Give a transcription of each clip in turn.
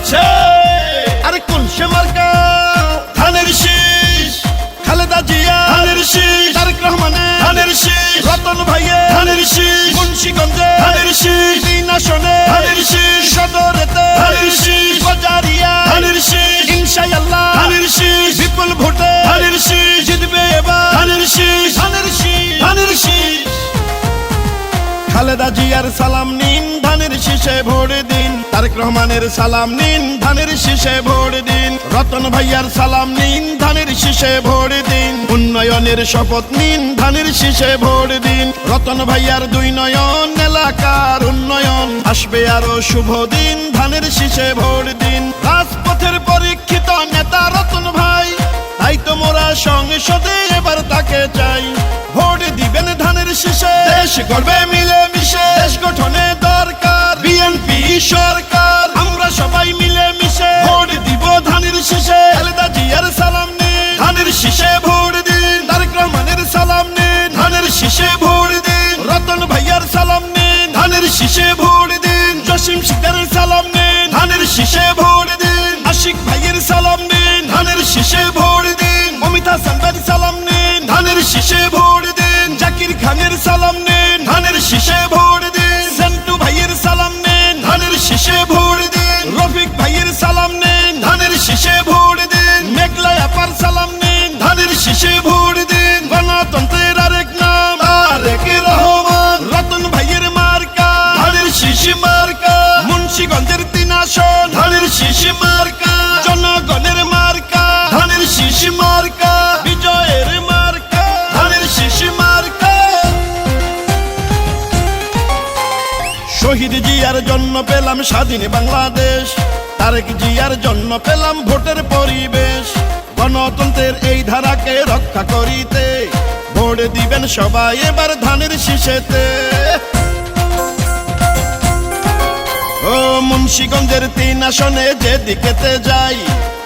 আছে আরে কোন সে মার্কা ধানের শীষ খালেদা জিয়া ধানের শীষ তারেক রহমানের ধানের শীষ রতন ভাইয়ের ধানের শীষ মুন্সিগঞ্জে ধানের শীষ তিন আসনে ধানের শীষ সদরেতে ধানের শীষ বাজারিয়া ধানের শীষ ইনশাআল্লাহ ধানের শীষ বিপুল ভোটে ধানের শীষ জিতবে এবার ধানের শীষ ধানের শীষ ধানের শীষ খালেদা জিয়ার সালাম শীষে ভোট দিন। তারেক রহমানের সালাম নিন, ধানের শীষে ভোট দিন। রতন ভাইয়ার সালাম নিন, ধানের শীষে ভোট দিন। উন্নয়নের শপথ নিন, ধানের শীষে ভোট দিন। রতন ভাইয়ার দুই নয়ন, এলাকার উন্নয়ন। আসবে আরও শুভ দিন, ধানের শীষে ভোট দিন। রাজপথের পরীক্ষিত নেতা রতন ভাই, তাই তো মোরা সংসদে এবার তাকে চাই। ভোট দিবেন ধানের শীষে, দেশ গড়বে মিলে মিশে দেশ গঠনে সরকার। আমরা সবাই মিলে মিশে ভোট দিব ধানের শীষে। খালেদা জিয়ার সালাম নিন। ধানের শীষে ভোট দিন। তারেক রহমানের সালাম নিন। ধানের শীষে ভোট দিন। রতন ভাইয়ার সালাম নিন। ধানের শীষে ভোট দিন। জসিম শিকারের সালাম নিন। ধানের শীষে শীষে ভোট দিন। মেঘলা আপার সালাম নিন। ধানের শীষে ভোট দিন। গণতন্ত্রের আরেক নাম আরেক রহমান। রতন ভাইয়ের মার্কা, ধানের শীষ মার্কা। মুন্সিগঞ্জের তিন আসন, ধানের শীষ মার্কা। জনগণের মার্কা, ধানের শীষ মার্কা। বিজয়ের মার্কা, ধানের শীষ মার্কা। শহীদ জিয়ার জন্য পেলাম স্বাধীন বাংলাদেশ। তারেক জিয়ার জন্য পেলাম ভোটের পরিবেশ। গণতন্ত্রের এই ধারাকে রক্ষা করিতে ভোট দিবেন সবাই এবার ধানের শীষেতে। ও মুন্সিগঞ্জের তিন আসনে যেদিকেতে যাই,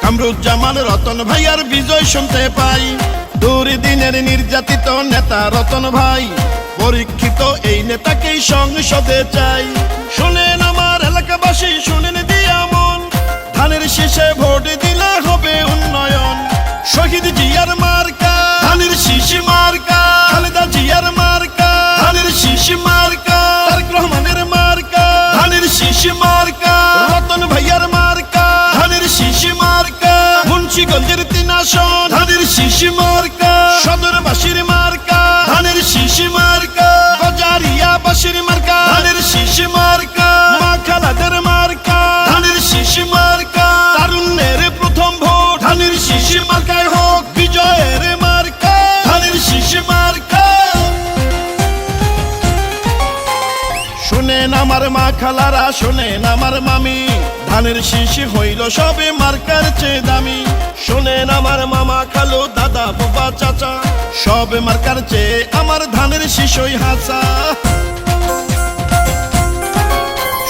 কামরুজ্জামান, রতন ভাইয়ার বিজয় শুনতে পাই। দূর দিনের নির্যাতিত নেতা রতন ভাই, পরীক্ষিত এই নেতাকেই সংসদে চাই। শুনেন আমার এলাকাবাসী, শুনেন দিয়া মন ধানের শেষে ভোট দিলে হবে উন্নয়ন। শহীদ জিয়ার মার্কা, ধানের শীষ মার্কা, খালেদা জিয়ার মার্কা, ধানের শীষ মার্কা রহমানের মার্কা, ধানের শীষ মার্কা। খালারা শোনেন আমার মামি। ধানের শীষ হইল সবে মার্কার চেয়ে দামি। শোনেন আমার মামা খালো দাদা বাবা চাচা, সবে মার্কার চেয়ে আমার ধানের শীষই হাসা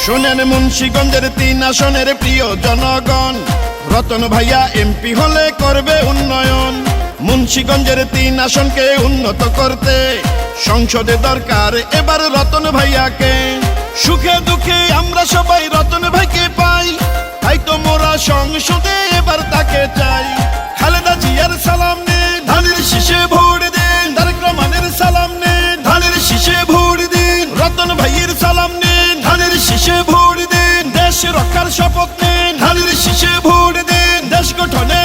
শোনেন মুন্সিগঞ্জের তিন আসনের প্রিয় জনগণ, রতন ভাইয়া এমপি হলে করবে উন্নয়ন। মুন্সিগঞ্জের তিন আসনকে উন্নত করতে সংসদে দরকার এবার রতন ভাইয়াকে। সুখে দুঃখে আমরা সবাই রতন ভাইকে পাই। তাই তো মোরা সংসদে এবার তাকে চাই। খালেদা জিয়ার সালাম নিন ধানের শীষে ভোট দিন। তারেক রহমানের সালাম নিন ধানের শীষে ভোট দিন। রতন ভাইয়ের সালাম নিন ধানের শীষে ভোট দিন। দেশ রক্ষার শপথ নিন, ধানের শীষে ভোট দিন। দেশ গঠনে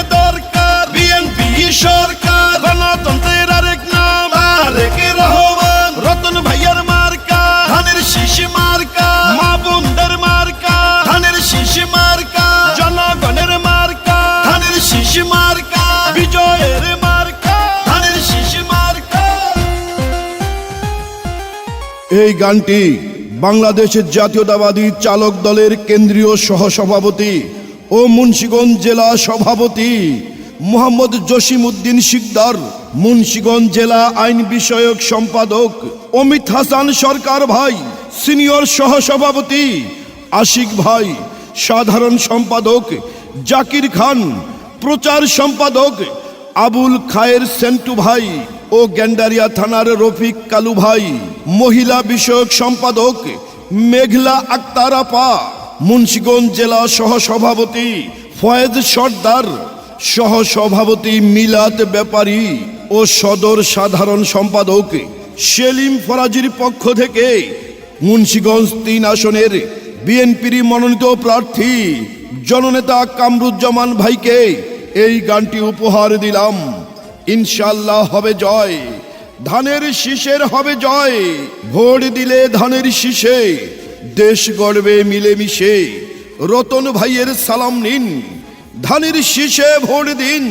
এই গানটি বাংলাদেশের জাতীয়তাবাদী চালক দলের কেন্দ্রীয় সহসভাপতি ও মুন্সীগঞ্জ জেলা সভাপতি মোহাম্মদ জসিম উদ্দিন শিকদার, মুন্সীগঞ্জ জেলা আইন বিষয়ক সম্পাদক অমিত হাসান সরকার ভাই, সিনিয়র সহসভাপতি আশিক ভাই, সাধারণ সম্পাদক জাকির খান, প্রচার সম্পাদক আবুল খায়ের সেন্টু ভাই ও গ্যান্ডারিয়া থানার রফিক কালু ভাই, মহিলা বিষয়ক সম্পাদক মেঘলা আক্তার আপা মুন্সিগঞ্জ জেলা সহসভাপতি ফয়েজ সর্দার, সহসভাপতি মিলাত ব্যাপারী ও সদর সাধারণ সম্পাদক সেলিম ফরাজির পক্ষ থেকে মুন্সিগঞ্জ তিন আসনের বিএনপির মনোনীত প্রার্থী জননেতা কামরুজ্জামান ভাইকে এই গানটি উপহার দিলাম। ইনশাল্লাহ হবে জয়। ধানের শীষের হবে জয়। ভোট দিলে ধানের শীষে। দেশ গড়বে মিলেমিশে। রতন ভাইয়ের সালাম নিন। ধানের শীষে ভোট দিন।